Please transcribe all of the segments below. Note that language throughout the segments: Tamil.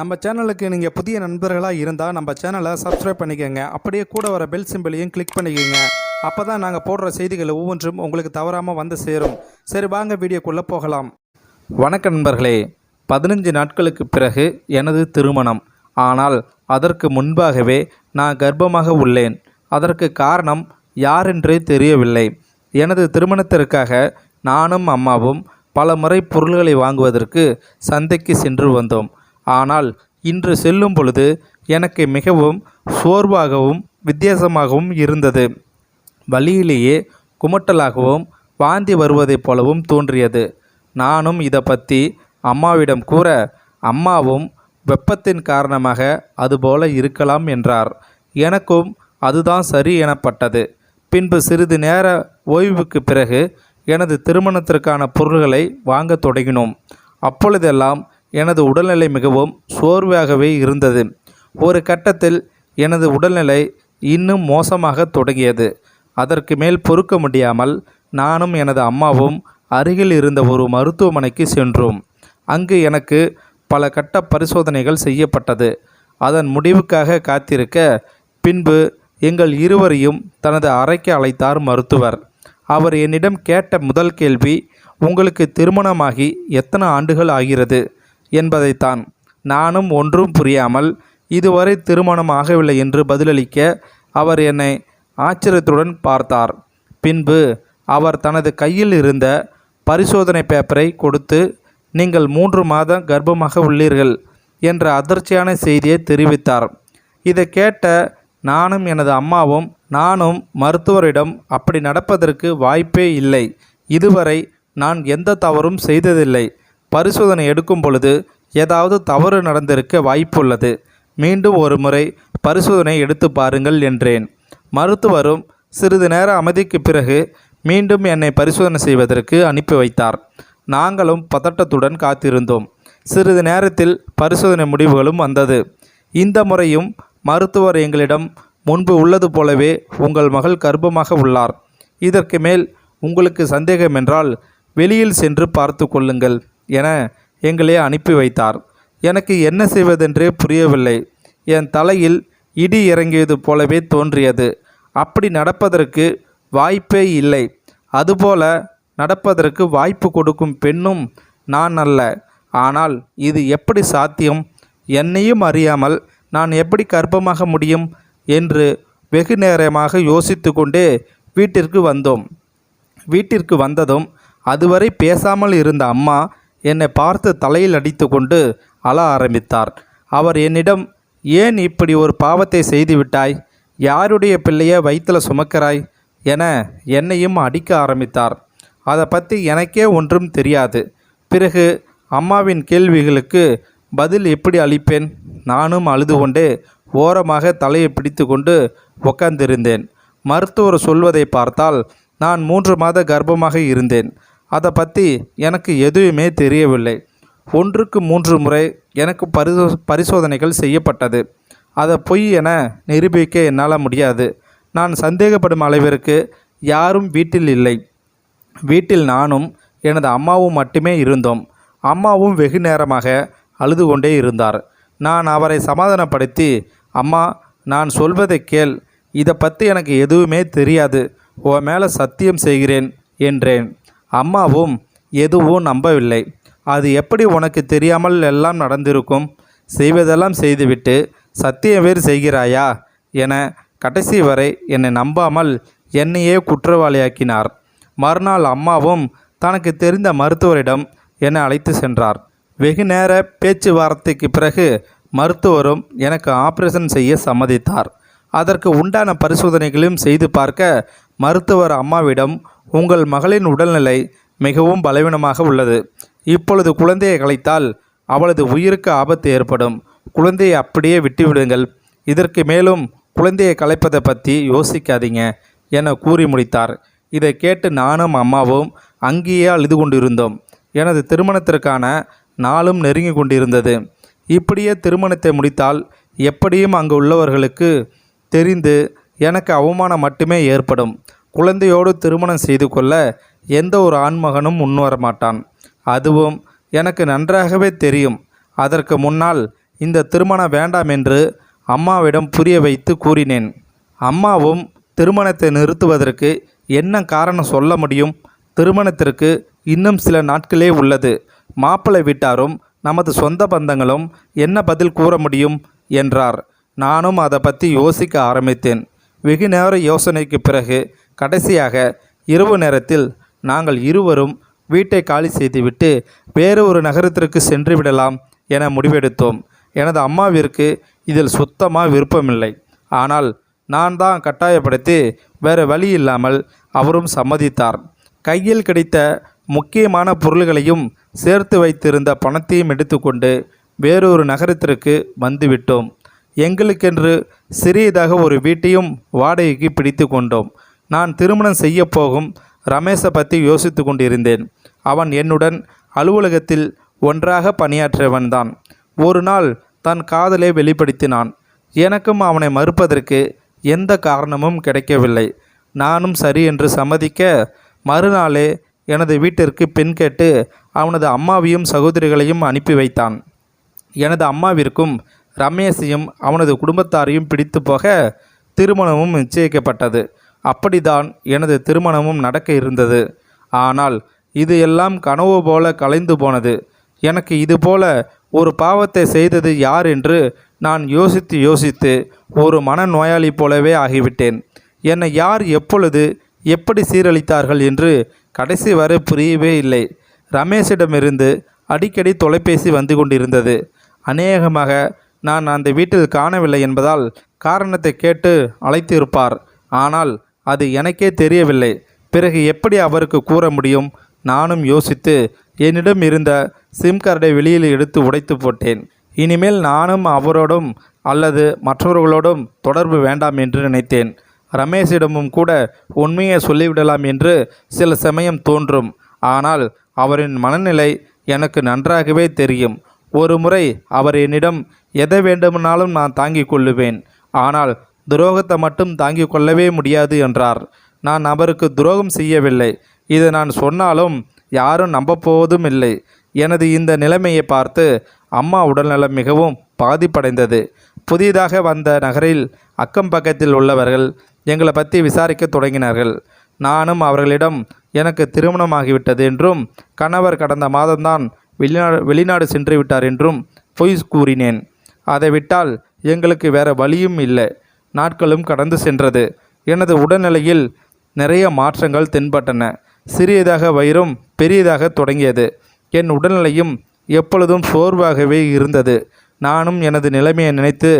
நம்ம சேனலுக்கு நீங்கள் புதிய நண்பர்களாக இருந்தால் நம்ம சேனலை சப்ஸ்கிரைப் பண்ணிக்கோங்க. அப்படியே கூட வர பெல் சிம்பிளையும் கிளிக் பண்ணிக்கோங்க. அப்போ தான் நாங்கள் போடுற செய்திகள் ஒவ்வொன்றும் உங்களுக்கு தவறாமல் வந்து சேரும். சரி வாங்க வீடியோக்குள்ளே போகலாம். வணக்க நண்பர்களே. பதினஞ்சு நாட்களுக்கு பிறகு எனது திருமணம். ஆனால் அதற்கு முன்பாகவே நான் கர்ப்பமாக உள்ளேன். அதற்கு காரணம் யாரென்றே தெரியவில்லை. எனது திருமணத்திற்காக நானும் அம்மாவும் பல முறை பொருள்களை வாங்குவதற்கு சந்தைக்கு சென்று வந்தோம். ஆனால் இன்று செல்லும் பொழுது எனக்கு மிகவும் சோர்வாகவும் வித்தியாசமாகவும் இருந்தது. வழியிலேயே குமட்டலாகவும் வாந்தி வருவதைப் போலவும் தோன்றியது. நானும் இதை பற்றி அம்மாவிடம் கூற அம்மாவும் வெப்பத்தின் காரணமாக அதுபோல இருக்கலாம் என்றார். எனக்கும் அதுதான் சரி எனப்பட்டது. பின்பு சிறிது நேர ஓய்வுக்கு பிறகு எனது திருமணத்திற்கான பொருள்களை வாங்கத் தொடங்கினோம். அப்பொழுதெல்லாம் எனது உடல்நிலை மிகவும் சோர்வாகவே இருந்தது. ஒரு கட்டத்தில் எனது உடல்நிலை இன்னும் மோசமாக தொடங்கியது. அதற்கு மேல் பொறுக்க முடியாமல் நானும் எனது அம்மாவும் அருகில் இருந்த ஒரு மருத்துவமனைக்கு சென்றோம். அங்கு எனக்கு பல கட்ட பரிசோதனைகள் செய்யப்பட்டது. அதன் முடிவுக்காக காத்திருக்க பின்பு எங்கள் இருவரையும் தனது அறைக்கு அழைத்தார் மருத்துவர். அவர் என்னிடம் கேட்ட முதல் கேள்வி உங்களுக்கு திருமணமாகி எத்தனை ஆண்டுகள் ஆகிறது? என்பதைத்தான். நானும் ஒன்றும் புரியாமல் இதுவரை திருமணம் ஆகவில்லை என்று பதிலளிக்க அவர் என்னை ஆச்சரியத்துடன் பார்த்தார். பின்பு அவர் தனது கையில் இருந்த பரிசோதனை பேப்பரை கொடுத்து நீங்கள் மூன்று மாதம் கர்ப்பமாக உள்ளீர்கள் என்ற அதிர்ச்சியான செய்தியை தெரிவித்தார். இதை கேட்ட நானும் எனது அம்மாவும் நானும் மருத்துவரிடம் அப்படி நடப்பதற்கு வாய்ப்பே இல்லை. இதுவரை நான் எந்த தவறும் செய்ததில்லை. பரிசோதனை எடுக்கும் பொழுது ஏதாவது தவறு நடந்திருக்க வாய்ப்புள்ளது. மீண்டும் ஒரு முறை பரிசோதனை எடுத்து பாருங்கள் என்றேன். மருத்துவரும் சிறிது நேர அமைதிக்கு பிறகு மீண்டும் என்னை பரிசோதனை செய்வதற்கு அனுப்பி வைத்தார். நாங்களும் பதட்டத்துடன் காத்திருந்தோம். சிறிது நேரத்தில் பரிசோதனை முடிவுகளும் வந்தது. இந்த முறையும் மருத்துவர் எங்களிடம் முன்பு உள்ளது போலவே உங்கள் மகள் கர்ப்பமாக உள்ளார். இதற்கு மேல் உங்களுக்கு சந்தேகம் என்றால் வெளியில் சென்று பார்த்து கொள்ளுங்கள். என எங்களை அனுப்பி வைத்தார். எனக்கு என்ன செய்வதென்றே புரியவில்லை. என் தலையில் இடி இறங்கியது போலவே தோன்றியது. அப்படி நடப்பதற்கு வாய்ப்பே இல்லை. அதுபோல நடப்பதற்கு வாய்ப்பு கொடுக்கும் பெண்ணும் நான் அல்ல. ஆனால் இது எப்படி சாத்தியம்? என்னையும் அறியாமல் நான் எப்படி கர்ப்பமாக முடியும்? என்று வெகு நேரமாக யோசித்து கொண்டே வீட்டிற்கு வந்தோம். வீட்டிற்கு வந்ததும் அதுவரை பேசாமல் இருந்த அம்மா என்னை பார்த்து தலையில் அடித்து கொண்டு அழ ஆரம்பித்தார். அவர் என்னிடம் ஏன் இப்படி ஒரு பாவத்தை செய்துவிட்டாய் யாருடைய பிள்ளையை வயிற்றில் சுமக்கிறாய்? என என்னையும் அடிக்க ஆரம்பித்தார். அதை பற்றி எனக்கே ஒன்றும் தெரியாது. பிறகு அம்மாவின் கேள்விகளுக்கு பதில் எப்படி அளிப்பேன்? நானும் அழுது கொண்டே ஓரமாக தலையை பிடித்து கொண்டு உட்கார்ந்திருந்தேன் மருத்துவர் சொல்வதை பார்த்தால் நான் மூன்று மாத கர்ப்பமாக இருந்தேன். அதை பற்றி எனக்கு எதுவுமே தெரியவில்லை. ஒன்றுக்கு மூன்று முறை எனக்கு பரிசோ பரிசோதனைகள் செய்யப்பட்டது. அதை பொய் என நிரூபிக்க என்னால் முடியாது. நான் சந்தேகப்படும் அளவிற்கு யாரும் வீட்டில் இல்லை. வீட்டில் நானும் எனது அம்மாவும் மட்டுமே இருந்தோம். அம்மாவும் வெகு நேரமாக அழுது கொண்டே இருந்தார். நான் அவரை சமாதானப்படுத்தி அம்மா நான் சொல்வதை கேள். இதை பற்றி எனக்கு எதுவுமே தெரியாது. உன் மேலே சத்தியம் செய்கிறேன் என்றேன். அம்மாவும் எதுவும் நம்பவில்லை. அது எப்படி உனக்கு தெரியாமல் எல்லாம் நடந்திருக்கும்? செய்வதெல்லாம் செய்துவிட்டு சத்தியம் வேறு செய்கிறாயா? என கடைசி வரை என்னை நம்பாமல் என்னையே குற்றவாளியாக்கினார். மறுநாள் அம்மாவும் தனக்கு தெரிந்த மருத்துவரிடம் என்னை அழைத்து சென்றார். வெகு நேர பேச்சுவார்த்தைக்கு பிறகு மருத்துவரும் எனக்கு ஆபரேஷன் செய்ய சம்மதித்தார். அதற்கு உண்டான பரிசோதனைகளையும் செய்து பார்க்க மருத்துவர் அம்மாவிடம் உங்கள் மகளின் உடல்நிலை மிகவும் பலவீனமாக உள்ளது. இப்பொழுது குழந்தையை கலைத்தால் அவளது உயிருக்கு ஆபத்து ஏற்படும். குழந்தையை அப்படியே விட்டுவிடுங்கள். இதற்கு மேலும் குழந்தையை கலைப்பதை பற்றி யோசிக்காதீங்க என கூறி முடித்தார். இதை கேட்டு நானும் அம்மாவும் அங்கேயே அழுது கொண்டிருந்தோம். எனது திருமணத்திற்கான நாளும் நெருங்கி கொண்டிருந்தது. இப்படியே திருமணத்தை முடித்தால் எப்படியும் அங்கு உள்ளவர்களுக்கு தெரிந்து எனக்கு அவமானம் மட்டுமே ஏற்படும். குழந்தையோடு திருமணம் செய்து கொள்ள எந்த ஒரு ஆண்மகனும் முன்வரமாட்டான் அதுவும் எனக்கு நன்றாகவே தெரியும். அதற்கு முன்னால் இந்த திருமணம் வேண்டாம் என்று அம்மாவிடம் புரிய வைத்து கூறினேன். அம்மாவும் திருமணத்தை நிறுத்துவதற்கு என்ன காரணம் சொல்ல முடியும்? திருமணத்திற்கு இன்னும் சில நாட்களே உள்ளது. மாப்பிள்ளை வீட்டாரும் நமது சொந்த பந்தங்களும் என்ன பதில் கூற முடியும்? என்றார். நானும் அதை பற்றி யோசிக்க ஆரம்பித்தேன். வெகு நேர யோசனைக்கு பிறகு கடைசியாக இரவு நேரத்தில் நாங்கள் இருவரும் வீட்டை காலி செய்துவிட்டு வேறு ஒரு நகரத்திற்கு சென்று விடலாம் என முடிவெடுத்தோம். எனது அம்மாவிற்கு இதில் சுத்தமாக விருப்பமில்லை. ஆனால் நான் தான் கட்டாயப்படுத்தி வேறு வழி இல்லாமல் அவரும் சம்மதித்தார். கையில் கிடைத்த முக்கியமான பொருள்களையும் சேர்த்து வைத்திருந்த பணத்தையும் எடுத்துக்கொண்டு வேறொரு நகரத்திற்கு வந்துவிட்டோம். எங்களுக்கென்று சிறியதாக ஒரு வீட்டையும் வாடகைக்கு பிடித்து கொண்டோம் நான் திருமணம் செய்ய போகும் ரமேஷை பற்றி யோசித்து கொண்டிருந்தேன். அவன் என்னுடன் அலுவலகத்தில் ஒன்றாக பணியாற்றியவன்தான் ஒரு நாள் தன் காதலை வெளிப்படுத்தினான். எனக்கும் அவனை மறுப்பதற்கு எந்த காரணமும் கிடைக்கவில்லை. நானும் சரி என்று சம்மதிக்க மறுநாளே எனது வீட்டிற்கு பெண் கேட்டு அவனது அம்மாவையும் சகோதரிகளையும் அனுப்பி வைத்தான். எனது அம்மாவிற்கும் ரமேஷையும் அவனது குடும்பத்தாரையும் பிடித்து போக திருமணமும் நிச்சயிக்கப்பட்டது. அப்படிதான் எனது திருமணமும் நடக்க இருந்தது. ஆனால் இது எல்லாம் கனவு போல கலைந்து போனது. எனக்கு இது போல ஒரு பாவத்தை செய்தது யார் என்று நான் யோசித்து யோசித்து ஒரு மனநோயாளி போலவே ஆகிவிட்டேன். என்னை யார் எப்பொழுது எப்படி சீரழித்தார்கள் என்று கடைசி வரை புரியவே இல்லை. ரமேஷிடமிருந்து அடிக்கடி தொலைபேசி வந்து கொண்டிருந்தது. அநேகமாக நான் அந்த வீட்டில் காணவில்லை என்பதால் காரணத்தை கேட்டு அழைத்திருப்பார். ஆனால் அது எனக்கே தெரியவில்லை. பிறகு எப்படி அவருக்கு கூற முடியும்? நானும் யோசித்து என்னிடம் இருந்த சிம் கார்டை வெளியில் எடுத்து உடைத்து போட்டேன். இனிமேல் நானும் அவரோடும் அல்லது மற்றவர்களோடும் தொடர்பு வேண்டாம் என்று நினைத்தேன். ரமேஷிடமும் கூட உண்மையை சொல்லிவிடலாம் என்று சில சமயம் தோன்றும். ஆனால் அவரின் மனநிலை எனக்கு நன்றாகவே தெரியும். ஒரு முறை அவர் என்னிடம் எதை வேண்டுமானாலும் நான் தாங்கிக் கொள்ளுவேன். ஆனால் துரோகத்தை மட்டும் தாங்கிக் கொள்ளவே முடியாது என்றார். நான் அவருக்கு துரோகம் செய்யவில்லை. இதை நான் சொன்னாலும் யாரும் நம்பப்போவதும் இல்லை. எனது இந்த நிலைமையை பார்த்து அம்மா உடல்நலம் மிகவும் பாதிப்படைந்தது. புதிதாக வந்த நகரில் அக்கம் பக்கத்தில் உள்ளவர்கள் எங்களை பற்றி விசாரிக்க தொடங்கினார்கள். நானும் அவர்களிடம் எனக்கு திருமணமாகிவிட்டது என்றும் கணவர் கடந்த மாதம்தான் வெளிநாடு வெளிநாடு சென்று விட்டார் என்றும் பொய் கூறினேன். அதை விட்டால் எங்களுக்கு வேறு வழியும் இல்லை. நாட்களும் கடந்து சென்றது. எனது உடல்நிலையில் நிறைய மாற்றங்கள் தென்பட்டன. சிறியதாக வயிறும் பெரியதாக தொடங்கியது. என் உடல்நிலையும் எப்பொழுதும் சோர்வாகவே இருந்தது. நானும் எனது நிலைமையை நினைத்து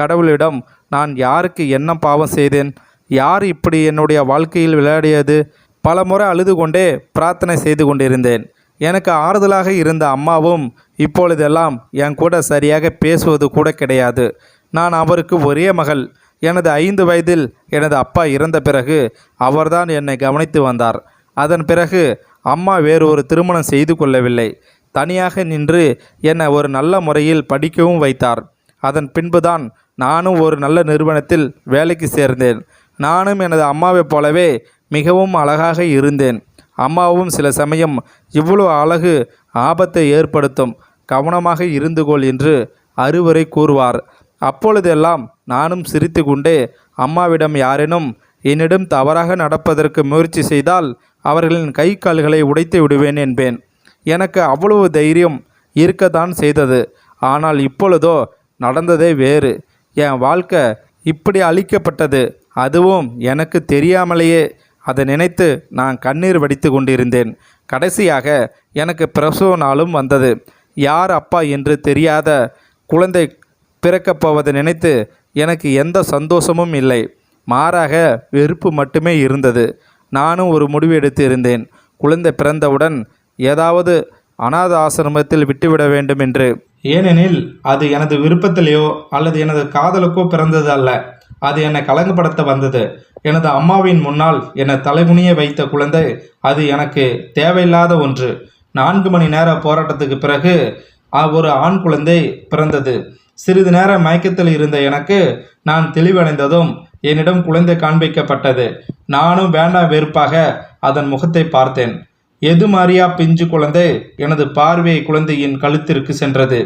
கடவுளிடம் நான் யாருக்கு என்ன பாவம் செய்தேன்? யார் இப்படி என்னுடைய வாழ்க்கையில் விளையாடியது? பலமுறை அழுது கொண்டே பிரார்த்தனை செய்து கொண்டிருந்தேன். எனக்கு ஆறுதலாக இருந்த அம்மாவும் இப்பொழுதெல்லாம் என் கூட சரியாக பேசுவது கூட கிடையாது. நான் அவருக்கு ஒரே மகள். எனது ஐந்து வயதில் எனது அப்பா இறந்த பிறகு அவர்தான் என்னை கவனித்து வந்தார். அதன் பிறகு அம்மா வேறு ஒரு திருமணம் செய்து கொள்ளவில்லை. தனியாக நின்று என்னை ஒரு நல்ல முறையில் படிக்கவும் வைத்தார். அதன் பின்புதான் நானும் ஒரு நல்ல நிறுவனத்தில் வேலைக்கு சேர்ந்தேன். நானும் எனது அம்மாவைப் போலவே மிகவும் அழகாக இருந்தேன். அம்மாவும் சில சமயம் இவ்வளோ அழகு ஆபத்தை ஏற்படுத்தும் கவனமாக இருந்து கொள் என்று அறிவுரை கூறுவார். அப்பொழுதெல்லாம் நானும் சிரித்து கொண்டே அம்மாவிடம் யாரேனும் என்னிடம் தவறாக நடப்பதற்கு முயற்சி செய்தால் அவர்களின் கை கால்களை உடைத்து விடுவேன் என்பேன். எனக்கு அவ்வளவு தைரியம் இருக்கத்தான் செய்தது. ஆனால் இப்பொழுதோ நடந்ததே வேறு. என் வாழ்க்கை இப்படி அழிக்கப்பட்டது. அதுவும் எனக்கு தெரியாமலேயே. அதை நினைத்து நான் கண்ணீர் வடித்து கொண்டிருந்தேன். கடைசியாக எனக்கு பிரசவ நாளும் வந்தது. யார் அப்பா என்று தெரியாத குழந்தை பிறக்கப் போவதை நினைத்து எனக்கு எந்த சந்தோஷமும் இல்லை. மாறாக வெறுப்பு மட்டுமே இருந்தது. நானும் ஒரு முடிவு எடுத்து இருந்தேன். குழந்தை பிறந்தவுடன் ஏதாவது அநாத ஆசிரமத்தில் விட்டுவிட வேண்டும் என்று. ஏனெனில் அது எனது விருப்பத்திலேயோ அல்லது எனது காதலுக்கோ பிறந்தது அல்ல. அது என்னை கலங்கப்படுத்த வந்தது. எனது அம்மாவின் முன்னால் என்னை தலைமுனிய வைத்த குழந்தை அது எனக்கு தேவையில்லாத ஒன்று. நான்கு மணி நேர போராட்டத்துக்கு பிறகு ஒரு ஆண் குழந்தை பிறந்தது. சிறிது நேரம் மயக்கத்தில் இருந்த எனக்கு நான் தெளிவடைந்ததும் என்னிடம் குழந்தை காண்பிக்கப்பட்டது. நானும் வேண்டாம் வெறுப்பாக அதன் முகத்தை பார்த்தேன். எது மாறியா பிஞ்சு குழந்தை? எனது பார்வை குழந்தையின் கழுத்திற்கு சென்றது.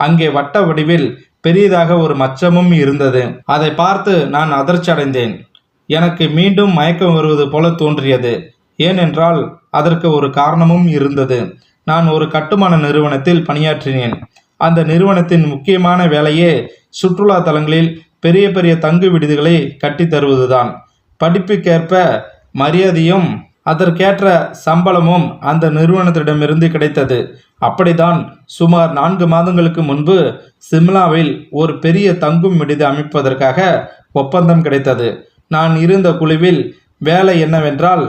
அங்கே வட்ட வடிவில் பெரியதாக ஒரு மச்சமும் இருந்தது. அதை பார்த்து நான் அதிர்ச்சி அடைந்தேன் எனக்கு மீண்டும் மயக்கம் வருவது போல தோன்றியது. ஏனென்றால் அதற்கு ஒரு காரணமும் இருந்தது. நான் ஒரு கட்டுமான நிறுவனத்தில் பணியாற்றினேன். அந்த நிறுவனத்தின் முக்கியமான வேலையே சுற்றுலா தலங்களில் பெரிய பெரிய தங்கு விடுதிகளை கட்டி தருவதுதான். படிப்புக்கேற்ப மரியாதையும் அதற்கேற்ற சம்பளமும் அந்த நிறுவனத்திடமிருந்து கிடைத்தது. அப்படிதான் சுமார் நான்கு மாதங்களுக்கு முன்பு சிம்லாவில் ஒரு பெரிய தங்கும் விடுதி அமைப்பதற்காக ஒப்பந்தம் கிடைத்தது. நான் இருந்த குழுவில் வேலை என்னவென்றால்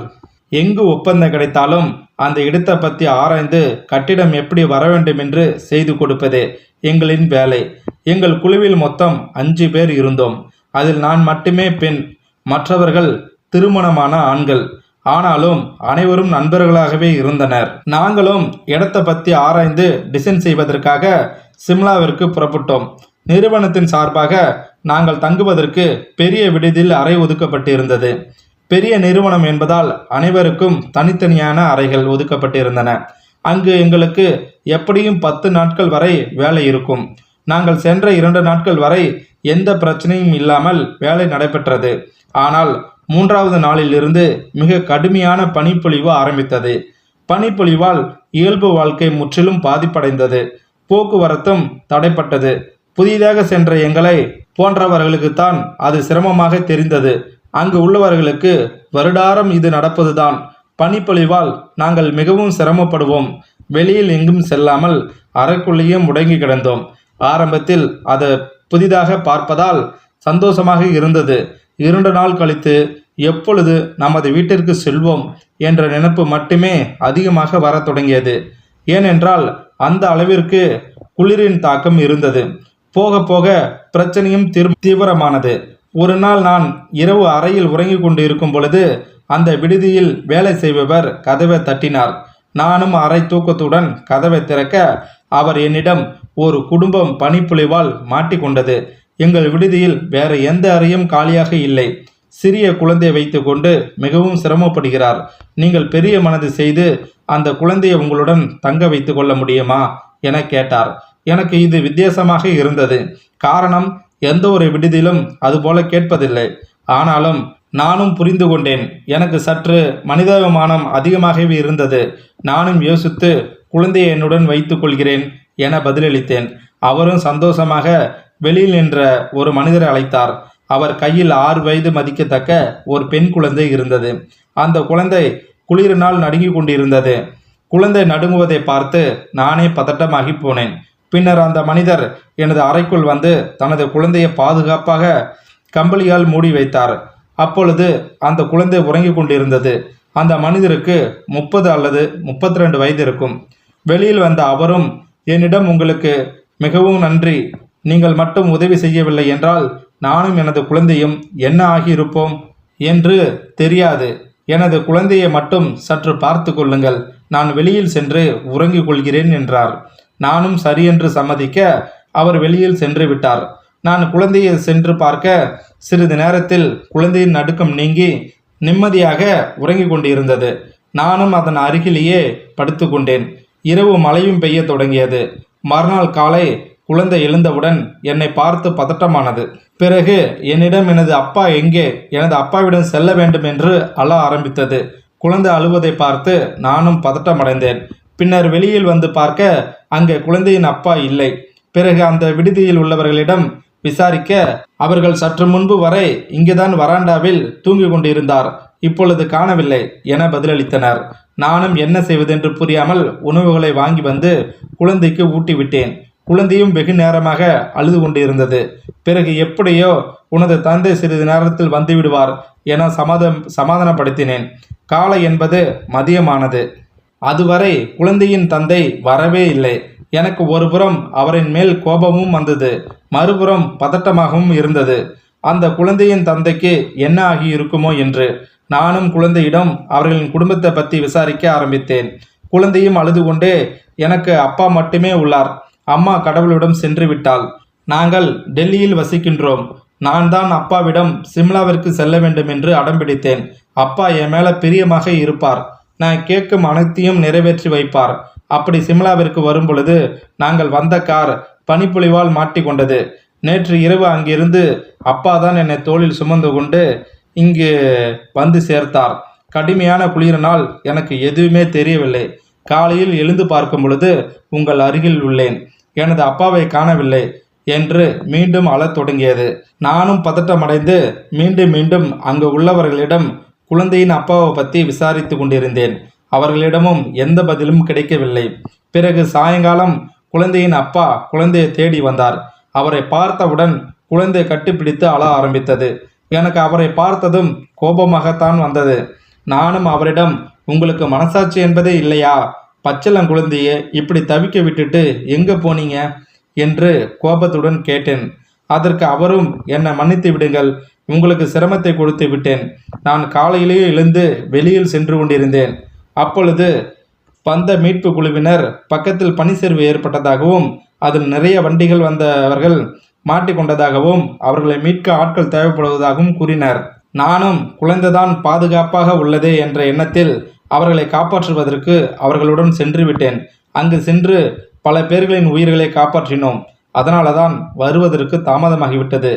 எங்கு ஒப்பந்தம் கிடைத்தாலும் அந்த இடத்தை பற்றி ஆராய்ந்து கட்டிடம் எப்படி வர வேண்டும் என்று செய்து கொடுப்பதே எங்களின் வேலை. எங்கள் குழுவில் மொத்தம் அஞ்சு பேர் இருந்தோம். அதில் நான் மட்டுமே பெண். மற்றவர்கள் திருமணமான ஆண்கள். ஆனாலும் அனைவரும் நண்பர்களாகவே இருந்தனர். நாங்களும் இடத்தை பற்றி ஆராய்ந்து டிசைன் செய்வதற்காக சிம்லாவிற்கு புறப்பட்டோம். நிறுவனத்தின் சார்பாக நாங்கள் தங்குவதற்கு பெரிய விடுதியில் அறை ஒதுக்கப்பட்டிருந்தது. பெரிய நிறுவனம் என்பதால் அனைவருக்கும் தனித்தனியான அறைகள் ஒதுக்கப்பட்டிருந்தன. அங்கு எங்களுக்கு எப்படியும் பத்து நாட்கள் வரை வேலை இருக்கும். நாங்கள் சென்ற இரண்டு நாட்கள் வரை எந்த பிரச்சனையும் இல்லாமல் வேலை நடைபெற்றது. ஆனால் மூன்றாவது நாளிலிருந்து மிக கடுமையான பனிப்பொழிவு ஆரம்பித்தது. பனிப்பொழிவால் இயல்பு வாழ்க்கை முற்றிலும் பாதிப்படைந்தது. போக்குவரத்தும் தடைப்பட்டது. புதிதாக சென்ற எங்களை போன்றவர்களுக்குத்தான் அது சிரமமாக தெரிந்தது. அங்கு உள்ளவர்களுக்கு வருடாரம் இது நடப்பதுதான். பனிப்பொழிவால் நாங்கள் மிகவும் சிரமப்படுவோம். வெளியில் எங்கும் செல்லாமல் அறைக்குள்ளேயே முடங்கி கிடந்தோம். ஆரம்பத்தில் அது புதிதாக பார்ப்பதால் சந்தோஷமாக இருந்தது. இரண்டு நாள் கழித்து எப்பொழுது நமது வீட்டிற்கு செல்வோம்? என்ற நினைப்பு மட்டுமே அதிகமாக வரத் தொடங்கியது. ஏனென்றால் அந்த அளவிற்கு குளிரின் தாக்கம் இருந்தது. போக போக பிரச்சனையும் தீவிரமானது. ஒரு நாள் நான் இரவு அறையில் உறங்கிக் கொண்டு இருக்கும் பொழுது அந்த விடுதியில் வேலை செய்பவர் கதவை தட்டினார். நானும் அரை தூக்கத்துடன் கதவை திறக்க அவர் என்னிடம் ஒரு குடும்பம் பனிப்புலிவால் மாட்டிக்கொண்டது எங்கள் விடுதியில் வேற எந்த அறையும் காலியாக இல்லை. சிறிய குழந்தை வைத்துக்கொண்டு மிகவும் சிரமப்படுகிறார். நீங்கள் பெரிய மனது செய்து அந்த குழந்தையை உங்களுடன் தங்க வைத்து கொள்ள முடியுமா? என கேட்டார். எனக்கு இது வித்தியாசமாக இருந்தது. காரணம் எந்த ஒரு விடுதியிலும் அதுபோல கேட்பதில்லை. ஆனாலும் நானும் புரிந்து கொண்டேன். எனக்கு சற்று மனிதாபிமானம் அதிகமாகவே இருந்தது. நானும் யோசித்து குழந்தையை என்னுடன் வைத்துக் கொள்கிறேன் என பதிலளித்தேன். அவரும் சந்தோஷமாக வெளியில் நின்ற ஒரு மனிதரை அழைத்தார். அவர் கையில் ஆறு வயது மதிக்கத்தக்க ஒரு பெண் குழந்தை இருந்தது. அந்த குழந்தை குளிரினால் நடுங்கிக் கொண்டிருந்தது. குழந்தை நடுங்குவதை பார்த்து நானே பதட்டமாகி போனேன். பின்னர் அந்த மனிதர் எனது அறைக்குள் வந்து தனது குழந்தையை பாதுகாப்பாக கம்பளியால் மூடி வைத்தார். அப்பொழுது அந்த குழந்தை உறங்கிக் கொண்டிருந்தது. அந்த மனிதருக்கு முப்பது அல்லது முப்பத்தி ரெண்டு வயது இருக்கும். வெளியில் வந்த அவரும் என்னிடம் உங்களுக்கு மிகவும் நன்றி. நீங்கள் மட்டும் உதவி செய்யவில்லை என்றால் நானும் எனது குழந்தையும் என்ன ஆகியிருப்போம்? என்று தெரியாது. எனது குழந்தையை மட்டும் சற்று பார்த்து கொள்ளுங்கள். நான் வெளியில் சென்று உறங்கிக் கொள்கிறேன் என்றார். நானும் சரியென்று சம்மதிக்க அவர் வெளியில் சென்று விட்டார். நான் குழந்தையை சென்று பார்க்க சிறிது நேரத்தில் குழந்தையின் நடுக்கம் நீங்கி நிம்மதியாக உறங்கிக் கொண்டிருந்தது. நானும் அதன் அருகிலேயே படுத்துக்கொண்டேன் இரவு மழையும் பெய்ய தொடங்கியது. மறுநாள் காலை குழந்தை எழுந்தவுடன் என்னை பார்த்து பதட்டமானது. பிறகு என்னிடம் எனது அப்பா எங்கே? எனது அப்பாவிடம் செல்ல வேண்டும் என்று அழ ஆரம்பித்தது. குழந்தை அழுவதை பார்த்து நானும் பதட்டமடைந்தேன். பின்னர் வெளியில் வந்து பார்க்க அங்கே குழந்தையின் அப்பா இல்லை. பிறகு அந்த விடுதியில் உள்ளவர்களிடம் விசாரிக்க அவர்கள் சற்று முன்பு வரை இங்குதான் வராண்டாவில் தூங்கிக் கொண்டிருந்தார். இப்பொழுது காணவில்லை என பதிலளித்தனர். நானும் என்ன செய்வதென்று புரியாமல் உணவுகளை வாங்கி வந்து குழந்தைக்கு ஊட்டிவிட்டேன். குழந்தையும் வெகு நேரமாக அழுது கொண்டிருந்தது. பிறகு எப்படியோ உனது தந்தை சிறிது நேரத்தில் வந்துவிடுவார் என சமாதம் சமாதானப்படுத்தினேன். காலை என்பது மதியமானது. அதுவரை குழந்தையின் தந்தை வரவே இல்லை. எனக்கு ஒருபுறம் அவரின் மேல் கோபமும் வந்தது மறுபுறம் பதட்டமாகவும் இருந்தது. அந்த குழந்தையின் தந்தைக்கு என்ன ஆகி இருக்குமோ என்று நானும் குழந்தையிடம் அவர்களின் குடும்பத்தை பற்றி விசாரிக்க ஆரம்பித்தேன். குழந்தையும் அழுது கொண்டே எனக்கு அப்பா மட்டுமே உள்ளார். அம்மா கடவுளிடம் சென்று விட்டாள். நாங்கள் டெல்லியில் வசிக்கின்றோம். நான் தான் அப்பாவிடம் சிம்லாவிற்கு செல்ல வேண்டும் என்று அடம்பிடித்தேன் அப்பா என் மேல பிரியமாக இருப்பார். நான் கேட்கும் அனைத்தையும் நிறைவேற்றி வைப்பார். அப்படி சிம்லாவிற்கு வரும் பொழுது நாங்கள் வந்த கார் பனிப்பொழிவால் மாட்டிக்கொண்டது. நேற்று இரவு அங்கிருந்து அப்பா தான் என்னை தோளில் சுமந்து கொண்டு இங்கு வந்து சேர்த்தார். கடுமையான குளிரினால் எனக்கு எதுவுமே தெரியவில்லை. காலையில் எழுந்து பார்க்கும் பொழுது உங்கள் அருகில் உள்ளேன். எனது அப்பாவை காணவில்லை என்று மீண்டும் அழத் தொடங்கியது. நானும் பதட்டமடைந்து மீண்டும் மீண்டும் அங்கு உள்ளவர்களிடம் குழந்தையின் அப்பாவை பற்றி விசாரித்து கொண்டிருந்தேன். அவர்களிடமும் எந்த பதிலும் கிடைக்கவில்லை. பிறகு சாயங்காலம் குழந்தையின் அப்பா குழந்தையை தேடி வந்தார். அவரை பார்த்தவுடன் குழந்தை கட்டிப்பிடித்து அழ ஆரம்பித்தது. எனக்கு அவரை பார்த்ததும் கோபமாகத்தான் வந்தது. நானும் அவரிடம் உங்களுக்கு மனசாட்சி என்பதே இல்லையா? பச்சளங்குழந்தையை இப்படி தவிக்க விட்டுட்டு எங்கே போனீங்க? என்று கோபத்துடன் கேட்டேன். அதற்கு அவரும் என்னை மன்னித்து விடுங்கள் உங்களுக்கு சிரமத்தை கொடுத்து விட்டேன். நான் காலையிலேயே எழுந்து வெளியில் சென்று கொண்டிருந்தேன். அப்பொழுது பந்த மீட்பு குழுவினர் பக்கத்தில் பனி ஏற்பட்டதாகவும் அதில் நிறைய வண்டிகள் வந்தவர்கள் மாட்டிக்கொண்டதாகவும் அவர்களை மீட்க ஆட்கள் தேவைப்படுவதாகவும் கூறினர். நானும் குழந்தைதான் பாதுகாப்பாக உள்ளதே என்ற எண்ணத்தில் அவர்களை காப்பாற்றுவதற்கு அவர்களுடன் சென்று விட்டேன். அங்கு சென்று பல பேர்களின் உயிர்களை காப்பாற்றினோம். அதனால தான் வருவதற்கு தாமதமாகிவிட்டது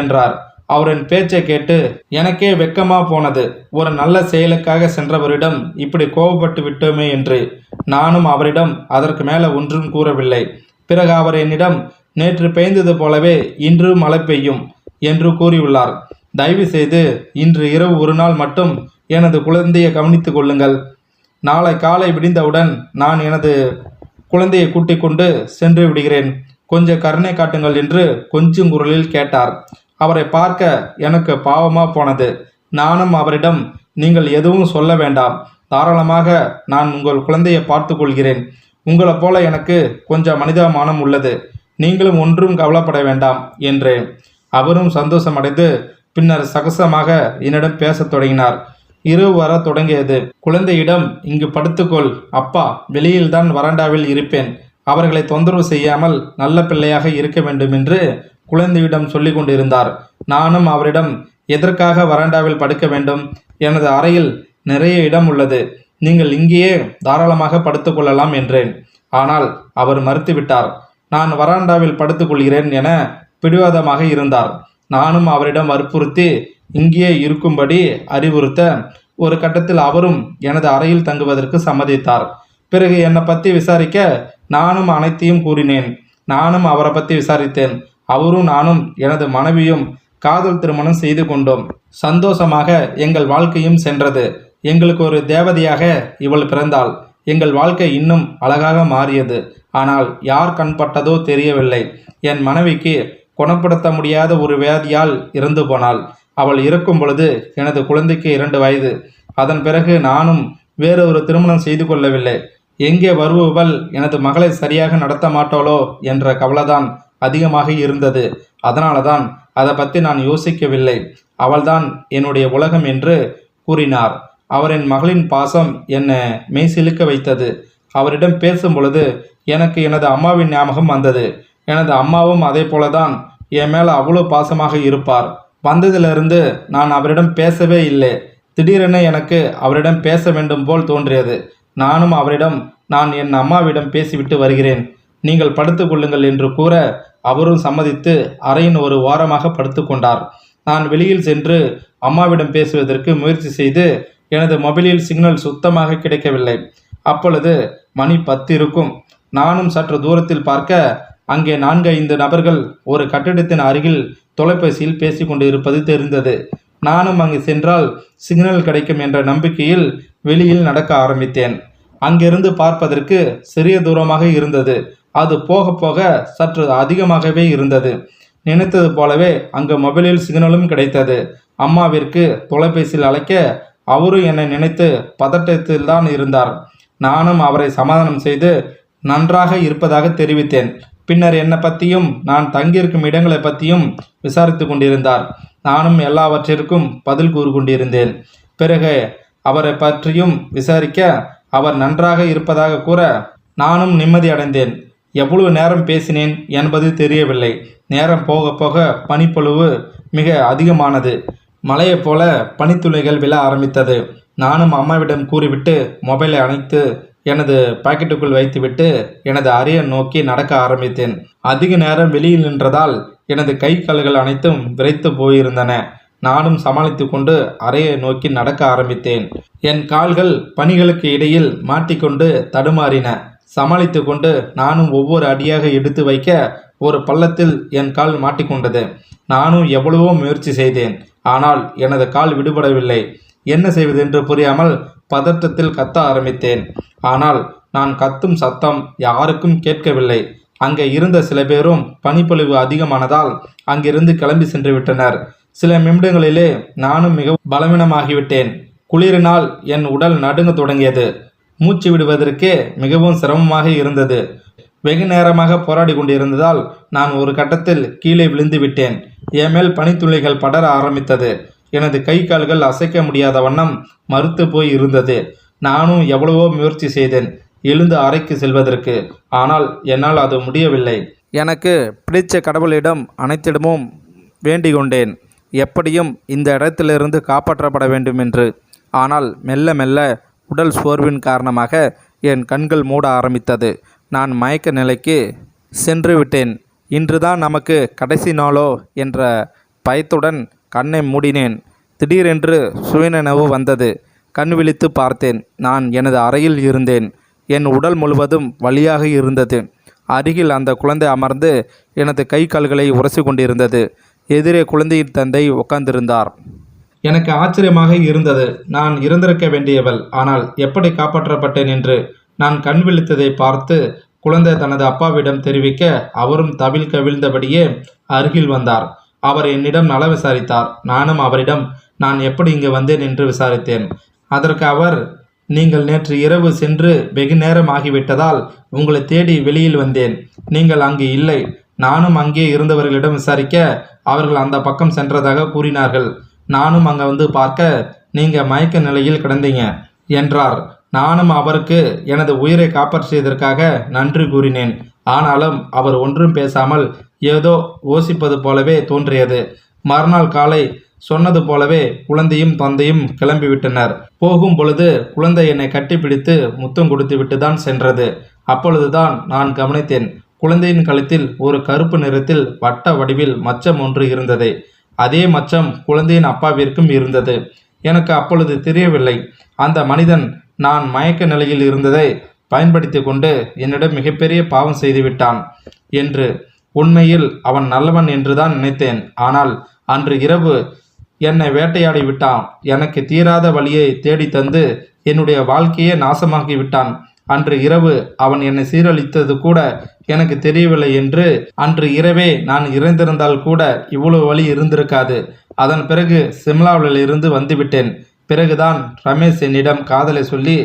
என்றார். அவரின் பேச்சை கேட்டு எனக்கே வெக்கமா போனது. ஒரு நல்ல செயலுக்காக சென்றவரிடம் இப்படி கோபப்பட்டு விட்டோமே என்று. நானும் அவரிடம் அதற்கு மேல ஒன்றும் கூறவில்லை. பிறகு அவர் என்னிடம் நேற்று பெய்ந்தது போலவே இன்று மழை பெய்யும் என்று கூறியுள்ளார். தயவு செய்து இன்று இரவு ஒரு நாள் மட்டும் எனது குழந்தையை கவனித்துக் கொள்ளுங்கள். நாளை காலை விடிந்தவுடன் நான் எனது குழந்தையை கூட்டிக் கொண்டு சென்று விடுகிறேன். கொஞ்சம் கருணை காட்டுங்கள் என்று கொஞ்சம் குரலில் கேட்டார். அவரை பார்க்க எனக்கு பாவமா போனது. நானும் அவரிடம் நீங்கள் எதுவும் சொல்ல வேண்டாம். தாராளமாக நான் உங்கள் குழந்தையை பார்த்து கொள்கிறேன் உங்களைப் போல எனக்கு கொஞ்சம் மனிதாமானம் உள்ளது. நீங்களும் ஒன்றும் கவலைப்பட வேண்டாம் என்றேன். அவரும் சந்தோஷமடைந்து பின்னர் சகசமாக என்னிடம் பேசத் தொடங்கினார். இரவு வர தொடங்கியது. குழந்தையிடம் இங்கு படுத்துக்கொள். அப்பா வெளியில்தான் வராண்டாவில் இருப்பேன். அவர்களை தொந்தரவு செய்யாமல் நல்ல பிள்ளையாக இருக்க வேண்டும் என்று குழந்தையிடம் சொல்லி கொண்டிருந்தார். நானும் அவரிடம் எதற்காக வராண்டாவில் படுக்க வேண்டும்? எனது அறையில் நிறைய இடம் உள்ளது. நீங்கள் இங்கேயே தாராளமாக படுத்துக்கொள்ளலாம் என்றேன். ஆனால் அவர் மறுத்துவிட்டார். நான் வராண்டாவில் படுத்துக்கொள்கிறேன் என பிடிவாதமாக இருந்தார். நானும் அவரிடம் வற்புறுத்தி இங்கேயே இருக்கும்படி அறிவுறுத்த ஒரு கட்டத்தில் அவரும் எனது அறையில் தங்குவதற்கு சம்மதித்தார். பிறகு என்னை பற்றி விசாரிக்க நானும் அனைத்தையும் கூறினேன். நானும் அவரை பற்றி விசாரித்தேன். அவரும் நானும் எனது மனைவியும் காதல் திருமணம் செய்து கொண்டோம். சந்தோஷமாக எங்கள் வாழ்க்கையும் சென்றது. எங்களுக்கு ஒரு தேவதையாக இவள் பிறந்தாள். எங்கள் வாழ்க்கை இன்னும் அழகாக மாறியது. ஆனால் யார் கண்பட்டதோ தெரியவில்லை. என் மனைவிக்கு குணப்படுத்த முடியாத ஒரு வியாதியால் இறந்து போனாள். அவள் இருக்கும் பொழுது எனது குழந்தைக்கு இரண்டு வயது. அதன் பிறகு நானும் வேறொரு திருமணம் செய்து கொள்ளவில்லை. எங்கே வருபவள் எனது மகளை சரியாக நடத்த மாட்டாளோ என்ற கவலைதான் அதிகமாக இருந்தது. அதனால தான் அதை பற்றி நான் யோசிக்கவில்லை. அவள்தான் என்னுடைய உலகம் என்று கூறினார். அவரின் மகளின் பாசம் என்னை மெய்சிலுக்க வைத்தது. அவரிடம் பேசும் பொழுது எனக்கு எனது அம்மாவின் ஞாபகம் வந்தது. எனது அம்மாவும் அதே போலதான் என் மேலே அவ்வளோ பாசமாக இருப்பார். வந்ததிலிருந்து நான் அவரிடம் பேசவே இல்லை. திடீரென எனக்கு அவரிடம் பேச வேண்டும் போல் தோன்றியது. நானும் அவரிடம் நான் என் அம்மாவிடம் பேசிவிட்டு வருகிறேன். நீங்கள் படுத்துக்கொள்ளுங்கள் என்று கூற அவரும் சம்மதித்து அறையின் ஒரு வாரமாக படுத்துக்கொண்டார் நான் வெளியில் சென்று அம்மாவிடம் பேசுவதற்கு முயற்சி செய்து எனது மொபைலில் சிக்னல் சுத்தமாக கிடைக்கவில்லை. அப்பொழுது மணி பத்து இருக்கும். நானும் சற்று தூரத்தில் பார்க்க அங்கே நான்கு ஐந்து நபர்கள் ஒரு கட்டிடத்தின் அருகில் தொலைபேசியில் பேசிக்கொண்டு இருப்பது தெரிந்தது. நானும் அங்கு சென்றால் சிக்னல் கிடைக்கும் என்ற நம்பிக்கையில் வெளியில் நடக்க ஆரம்பித்தேன். அங்கிருந்து பார்ப்பதற்கு சிறிய தூரமாக இருந்தது. அது போக போக சற்று அதிகமாகவே இருந்தது. நினைத்தது போலவே அங்கு மொபைலில் சிக்னலும் கிடைத்தது. அம்மாவிற்கு தொலைபேசியில் அழைக்க அவரும் என்னை நினைத்து பதட்டத்தில் தான் இருந்தார். நானும் அவரை சமாதானம் செய்து நன்றாக இருப்பதாக தெரிவித்தேன். பின்னர் என்னை பற்றியும் நான் தங்கியிருக்கும் இடங்களை பற்றியும் விசாரித்து கொண்டிருந்தார். நானும் எல்லாவற்றிற்கும் பதில் கூறு கொண்டிருந்தேன் பிறகு அவரை பற்றியும் விசாரிக்க அவர் நன்றாக இருப்பதாக கூற நானும் நிம்மதி அடைந்தேன். எவ்வளவு நேரம் பேசினேன் என்பது தெரியவில்லை. நேரம் போக போக பனிப்பொழுவு மிக அதிகமானது. மலையைப் போல பனித்துளிகள் விழ ஆரம்பித்தது. நானும் அம்மாவிடம் கூறிவிட்டு மொபைலை அணைத்து எனது பாக்கெட்டுக்குள் வைத்துவிட்டு எனது அறையை நோக்கி நடக்க ஆரம்பித்தேன். அதிக நேரம் வெளியில் நின்றதால் எனது கை கால்கள் அனைத்தும் விரைத்து போயிருந்தன. நானும் சமாளித்து கொண்டு அறையை நோக்கி நடக்க ஆரம்பித்தேன். என் கால்கள் பணிகளுக்கு இடையில் மாட்டிக்கொண்டு தடுமாறின. சமாளித்து கொண்டு நானும் ஒவ்வொரு அடியாக எடுத்து வைக்க ஒரு பள்ளத்தில் என் கால் மாட்டிக்கொண்டது. நானும் எவ்வளவோ முயற்சி செய்தேன். ஆனால் எனது கால் விடுபடவில்லை. என்ன செய்வது என்று புரியாமல் பதற்றத்தில் கத்த ஆரம்பித்தேன். ஆனால் நான் கத்தும் சத்தம் யாருக்கும் கேட்கவில்லை. அங்கே இருந்த சில பேரும் பனிப்பொழிவு அதிகமானதால் அங்கிருந்து கிளம்பி சென்று விட்டனர். சில நிமிடங்களிலே நானும் மிகவும் பலவீனமாகிவிட்டேன். குளிரினால் என் உடல் நடுங்க தொடங்கியது. மூச்சு விடுவதற்கே மிகவும் சிரமமாக இருந்தது. வெகு நேரமாக போராடி கொண்டிருந்ததால் நான் ஒரு கட்டத்தில் கீழே விழுந்து விட்டேன். என் மேல் பனித்துளிகள் படர ஆரம்பித்தது. எனது கை கால்கள் அசைக்க முடியாத வண்ணம் மறுத்து போய் இருந்தது. நானும் எவ்வளவோ முயற்சி செய்தேன் எழுந்து அறைக்கு செல்வதற்கு. ஆனால் என்னால் அது முடியவில்லை. எனக்கு பிடிச்ச கடவுளிடம் அனைத்திடமும் வேண்டிக் கொண்டேன் எப்படியும் இந்த இடத்திலிருந்து காப்பாற்றப்பட வேண்டும் என்று ஆனால் மெல்ல மெல்ல உடல் சோர்வின் காரணமாக என் கண்கள் மூட ஆரம்பித்தது. நான் மயக்க நிலைக்கு சென்று விட்டேன். இன்றுதான் நமக்கு கடைசி நாளோ என்ற பயத்துடன் கண்ணை மூடினேன். திடீரென்று சுயநினைவு வந்தது. கண் விழித்து பார்த்தேன். நான் எனது அறையில் இருந்தேன். என் உடல் முழுவதும் வலியாக இருந்தது. அருகில் அந்த குழந்தை அமர்ந்து எனது கை கால்களை உரசி கொண்டிருந்தது எதிரே குழந்தையின் தந்தை உட்கார்ந்திருந்தார். எனக்கு ஆச்சரியமாக இருந்தது. நான் இருந்திருக்க வேண்டியவள். ஆனால் எப்படி காப்பாற்றப்பட்டேன் என்று நான் கண் விழித்ததை பார்த்து குழந்தை தனது அப்பாவிடம் தெரிவிக்க அவரும் தவில் கவிழ்ந்தபடியே அருகில் வந்தார். அவர் என்னிடம் நல விசாரித்தார். நானும் அவரிடம் நான் எப்படி இங்கு வந்தேன்? என்று விசாரித்தேன். அதற்கு அவர் நீங்கள் நேற்று இரவு சென்று வெகு நேரம் ஆகிவிட்டதால் உங்களை தேடி வெளியில் வந்தேன். நீங்கள் அங்கு இல்லை. நானும் அங்கே இருந்தவர்களிடம் விசாரிக்க அவர்கள் அந்த பக்கம் சென்றதாக கூறினார்கள். நானும் அங்கே வந்து பார்க்க நீங்கள் மயக்க நிலையில் கிடந்தீங்க என்றார். நானும் அவருக்கு எனது உயிரை காப்பாற்றியதற்காக நன்றி கூறினேன். ஆனாலும் அவர் ஒன்றும் பேசாமல் ஏதோ யோசிப்பது போலவே தோன்றியது. மறுநாள் காலை சொன்னது போலவே குழந்தையும் தந்தையும் கிளம்பிவிட்டனர் போகும் பொழுது குழந்தை என்னை கட்டிப்பிடித்து முத்தம் கொடுத்து விட்டு தான் சென்றது. அப்பொழுதுதான் நான் கவனித்தேன் குழந்தையின் கழுத்தில் ஒரு கருப்பு நிறத்தில் வட்ட வடிவில் மச்சம் ஒன்று இருந்தது. அதே மச்சம் குழந்தையின் அப்பாவிற்கும் இருந்தது. எனக்கு அப்பொழுது தெரியவில்லை. அந்த மனிதன் நான் மயக்க நிலையில் இருந்ததை பயன்படுத்தி கொண்டு என்னிடம் மிகப்பெரிய பாவம் செய்துவிட்டான் என்று உண்மையில் அவன் நல்லவன் என்றுதான் நினைத்தேன். ஆனால் அன்று இரவு என்னை வேட்டையாடி விட்டான் எனக்கு தீராத வழியை தேடி தந்து என்னுடைய வாழ்க்கையே நாசமாக்கி விட்டான் அன்று இரவு அவன் என்னை சீரழித்தது கூட எனக்கு தெரியவில்லை என்று அன்று இரவே நான் இறந்திருந்தால் கூட இவ்வளவு வழி இருந்திருக்காது. அதன் பிறகு சிம்லாவிலிருந்து வந்துவிட்டேன். பிறகுதான் ரமேஷ் என்னிடம் காதலை சொல்லி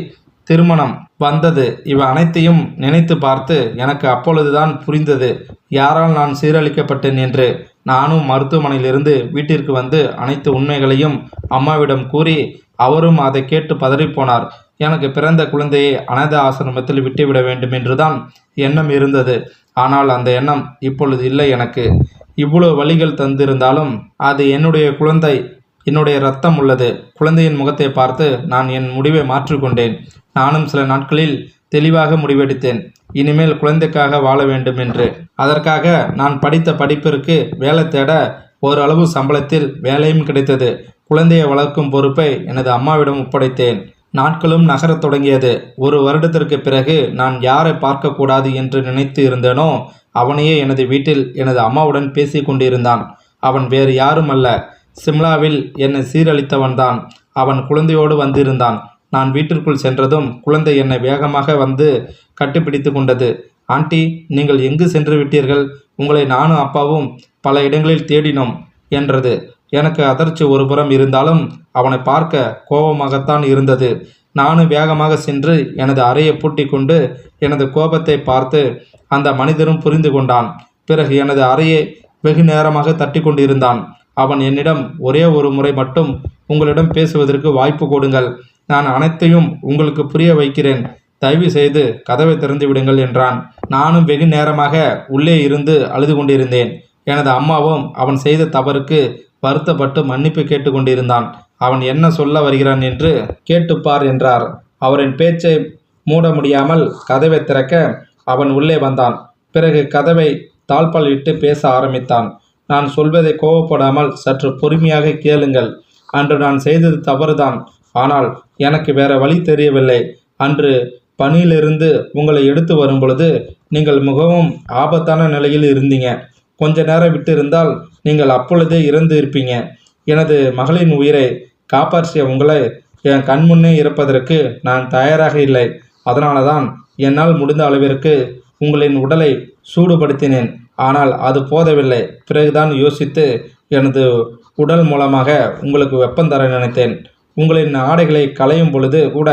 திருமணம் வந்தது. இவை அனைத்தையும் நினைத்து பார்த்து எனக்கு அப்பொழுதுதான் புரிந்தது. யாரால் நான் சீரழிக்கப்பட்டேன் என்று? நானும் மருத்துவமனையிலிருந்து வீட்டிற்கு வந்து அனைத்து உண்மைகளையும் அம்மாவிடம் கூறி அவரும் அதை கேட்டு பதறிப்போனார் எனக்கு பிறந்த குழந்தையை அனாத ஆசிரமத்தில் விட்டுவிட வேண்டும் என்றுதான் எண்ணம் இருந்தது. ஆனால் அந்த எண்ணம் இப்பொழுது இல்லை எனக்கு. இவ்வளவு வழிகள் தந்திருந்தாலும் அது என்னுடைய குழந்தை என்னுடைய ரத்தம் உள்ளது. குழந்தையின் முகத்தை பார்த்து நான் என் முடிவை மாற்றிக்கொண்டேன் நானும் சில நாட்களில் தெளிவாக முடிவெடுத்தேன். இனிமேல் குழந்தைக்காக வாழ வேண்டும் என்று. அதற்காக நான் படித்த படிப்பிற்கு வேலை தேட ஓரளவு சம்பளத்தில் வேலையும் கிடைத்தது. குழந்தையை வளர்க்கும் பொறுப்பை எனது அம்மாவிடம் ஒப்படைத்தேன். நாட்களும் நகரத் தொடங்கியது. ஒரு வருடத்திற்கு பிறகு நான் யாரை பார்க்கக்கூடாது என்று நினைத்து இருந்தேனோ அவனையே எனது வீட்டில் எனது அம்மாவுடன் பேசி கொண்டிருந்தான். அவன் வேறு யாரும் அல்ல. சிம்லாவில் என்னை சீரழித்தவன்தான். அவன் குழந்தையோடு வந்திருந்தான். நான் வீட்டிற்குள் சென்றதும் குழந்தை என்னை வேகமாக வந்து கட்டிப்பிடித்து கொண்டது. ஆண்டி நீங்கள் எங்கு சென்று விட்டீர்கள்? உங்களை நானும் அப்பாவும் பல இடங்களில் தேடினோம் என்றது. எனக்கு அதிர்ச்சி ஒருபுறம் இருந்தாலும் அவனை பார்க்க கோபமாகத்தான் இருந்தது. நானும் வேகமாக சென்று எனது அறையை பூட்டி கொண்டு எனது கோபத்தை பார்த்து அந்த மனிதரும் புரிந்து கொண்டான். பிறகு எனது அறையை வெகு நேரமாக தட்டி கொண்டிருந்தான். அவன் என்னிடம் ஒரே ஒரு முறை மட்டும் உங்களிடம் பேசுவதற்கு வாய்ப்பு கொடுங்கள். நான் அனைத்தையும் உங்களுக்கு புரிய வைக்கிறேன். தயவு செய்து கதவை திறந்து விடுங்கள் என்றான். நானும் வெகு நேரமாக உள்ளே இருந்து அழுது கொண்டிருந்தேன். எனது அம்மாவும் அவன் செய்த தவறுக்கு வருத்தப்பட்டு மன்னிப்பு கேட்டுக்கொண்டிருந்தான் அவன் என்ன சொல்ல வருகிறான் என்று கேட்டுப்பார் என்றார். அவரின் பேச்சை மூட முடியாமல் கதவை திறக்க அவன் உள்ளே வந்தான். பிறகு கதவை தாழ்பால் இட்டு பேச ஆரம்பித்தான். நான் சொல்வதை கோவப்படாமல் சற்று பொறுமையாக கேளுங்கள். அன்று நான் செய்தது தவறுதான். ஆனால் எனக்கு வேற வழி தெரியவில்லை. அன்று பணியிலிருந்து உங்களை எடுத்து வரும் பொழுது நீங்கள் மிகவும் ஆபத்தான நிலையில் இருந்தீங்க. கொஞ்ச நேரம் விட்டிருந்தால் நீங்கள் அப்பொழுதே இறந்து இருப்பீங்க எனது மகளின் உயிரை காப்பாற்றிய உங்களை என் கண்முன்னே இறப்பதற்கு நான் தயாராக இல்லை. அதனால தான் என்னால் முடிந்த அளவிற்கு உங்களின் உடலை சூடுபடுத்தினேன். ஆனால் அது போதவில்லை. பிறகுதான் யோசித்து எனது உடல் மூலமாக உங்களுக்கு வெப்பம் தர நினைத்தேன். உங்களின் ஆடைகளை களையும் பொழுது கூட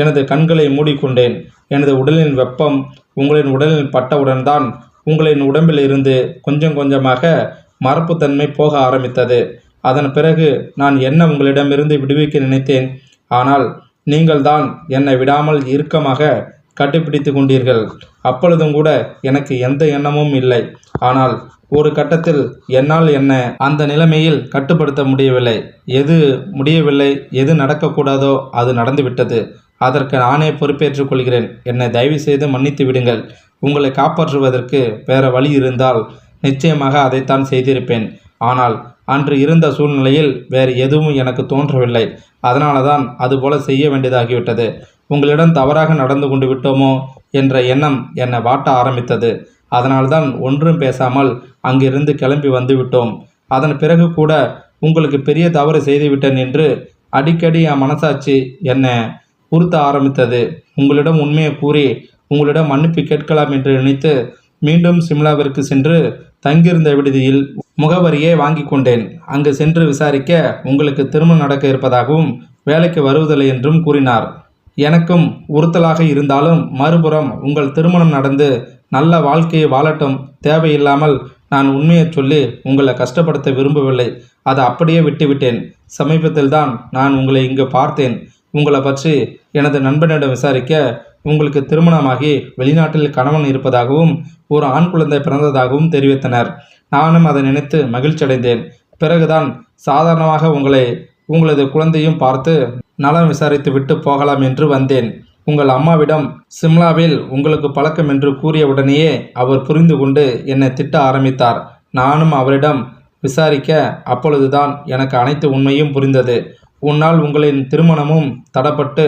எனது கண்களை மூடிக்கொண்டேன். எனது உடலின் வெப்பம் உங்களின் உடலில் பட்டவுடன் தான் உங்களின் உடம்பில் இருந்து கொஞ்சம் கொஞ்சமாக மரப்புத்தன்மை போக ஆரம்பித்தது. அதன் பிறகு நான் என்ன உங்களிடமிருந்து விடுவிக்க நினைத்தேன்? ஆனால் நீங்கள்தான் என்னை விடாமல் இறுக்கமாக கட்டிப்பிடித்து கொண்டீர்கள். அப்பொழுதும் கூட எனக்கு எந்த எண்ணமும் இல்லை. ஆனால் ஒரு கட்டத்தில் என்னால் என்ன அந்த நிலைமையில் கட்டுப்படுத்த முடியவில்லை. எது முடியவில்லை எது நடக்கக்கூடாதோ அது நடந்துவிட்டது. அதற்கு நானே பொறுப்பேற்றுக் கொள்கிறேன். என்னை தயவு செய்து மன்னித்து விடுங்கள். உங்களை காப்பாற்றுவதற்கு வேற வழி இருந்தால் நிச்சயமாக அதைத்தான் செய்திருப்பேன். ஆனால் அன்று இருந்த சூழ்நிலையில் வேறு எதுவும் எனக்கு தோன்றவில்லை. அதனால தான் அதுபோல செய்ய வேண்டியதாகிவிட்டது. உங்களிடம் தவறாக நடந்து கொண்டு விட்டோமோ என்ற எண்ணம் என்னை வாட்ட ஆரம்பித்தது. அதனால்தான் ஒன்றும் பேசாமல் அங்கிருந்து கிளம்பி வந்துவிட்டோம் அதன் பிறகு கூட உங்களுக்கு பெரிய தவறு செய்துவிட்டேன் என்று அடிக்கடி என் மனசாட்சி என்னை உறுத்த ஆரம்பித்தது. உங்களிடம் உண்மையை கூறி உங்களிடம் மன்னிப்பு கேட்கலாம் என்று நினைத்து மீண்டும் சிம்லாவிற்கு சென்று தங்கியிருந்த விடுதியில் முகவரியை வாங்கி கொண்டேன். அங்கு சென்று விசாரிக்க உங்களுக்கு திருமணம் நடக்க இருப்பதாகவும் வேலைக்கு வருவதில்லை என்றும் கூறினார். எனக்கும் உறுத்தலாக இருந்தாலும் மறுபுறம் உங்கள் திருமணம் நடந்து நல்ல வாழ்க்கையை வாழட்டும் தேவையில்லாமல் நான் உண்மையை சொல்லி உங்களை கஷ்டப்படுத்த விரும்பவில்லை. அதை அப்படியே விட்டுவிட்டேன். சமீபத்தில் தான் நான் உங்களை இங்கு பார்த்தேன். உங்களை பற்றி எனது நண்பனிடம் விசாரிக்க உங்களுக்கு திருமணமாகி வெளிநாட்டில் கணவன் இருப்பதாகவும் ஒரு ஆண் குழந்தை பிறந்ததாகவும் தெரிவித்தனர். நானும் அதை நினைத்து மகிழ்ச்சியடைந்தேன். பிறகுதான் சாதாரணமாக உங்களை உங்களது குழந்தையும் பார்த்து நலம் விசாரித்து விட்டு போகலாம் என்று வந்தேன். உங்கள் அம்மாவிடம் சிம்லாவில் உங்களுக்கு பழக்கம் என்று கூறியவுடனேயே அவர் புரிந்து கொண்டு என்னை திட்ட ஆரம்பித்தார். நானும் அவரிடம் விசாரிக்க அப்பொழுதுதான் எனக்கு அனைத்து உண்மையும் புரிந்தது. உன்னால் உங்களின் திருமணமும் தடப்பட்டு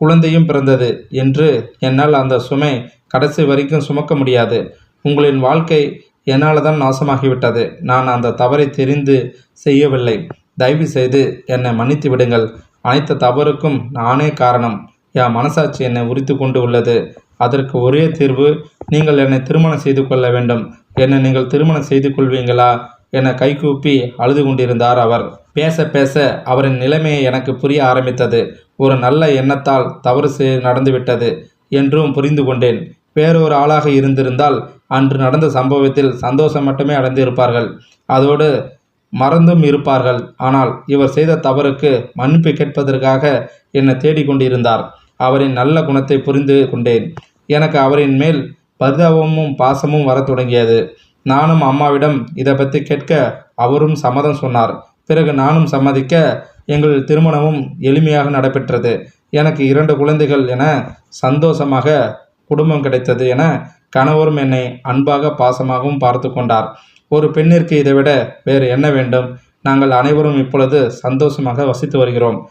குழந்தையும் பிறந்தது என்று என்னால் அந்த சுமை கடைசி வரைக்கும் சுமக்க முடியாது. உங்களின் வாழ்க்கை என்னால் தான் நாசமாகிவிட்டது. நான் அந்த தவறை தெரிந்து செய்யவில்லை. தயவு செய்து என்னை மன்னித்து விடுங்கள். அனைத்து தவறுக்கும் நானே காரணம். என் மனசாட்சி என்னை உரித்து கொண்டு உள்ளது. அதற்கு ஒரே தீர்வு நீங்கள் என்னை திருமணம் செய்து கொள்ள வேண்டும். என்னை நீங்கள் திருமணம் செய்து கொள்வீங்களா? என கைகூப்பி அழுது கொண்டிருந்தார் அவர். பேச பேச அவரின் நிலைமையை எனக்கு புரிய ஆரம்பித்தது. ஒரு நல்ல எண்ணத்தால் தவறு செய் நடந்துவிட்டது என்றும் புரிந்து கொண்டேன். வேறொரு ஆளாக இருந்திருந்தால் அன்று நடந்த சம்பவத்தில் சந்தோஷம் மட்டுமே அடைந்திருப்பார்கள். அதோடு மறந்தும் இருப்பார்கள். ஆனால் இவர் செய்த தவறுக்கு மன்னிப்பு கேட்பதற்காக என்னை தேடிக்கொண்டிருந்தார். அவரின் நல்ல குணத்தை புரிந்து கொண்டேன். எனக்கு அவரின் மேல் பரிதாபமும் பாசமும் வரத் தொடங்கியது. நானும் அம்மாவிடம் இதை பற்றி கேட்க அவரும் சம்மதம் சொன்னார். பிறகு நானும் சம்மதிக்க எங்கள் திருமணமும் எளிமையாக நடைபெற்றது. எனக்கு இரண்டு குழந்தைகள் என சந்தோஷமாக குடும்பம் கிடைத்தது என கணவரும் என்னை அன்பாக பாசமாகவும் பார்த்து கொண்டார். ஒரு பெண்ணிற்கு இதைவிட வேறு என்ன வேண்டும்? நாங்கள் அனைவரும் இப்பொழுது சந்தோஷமாக வசித்து வருகிறோம்.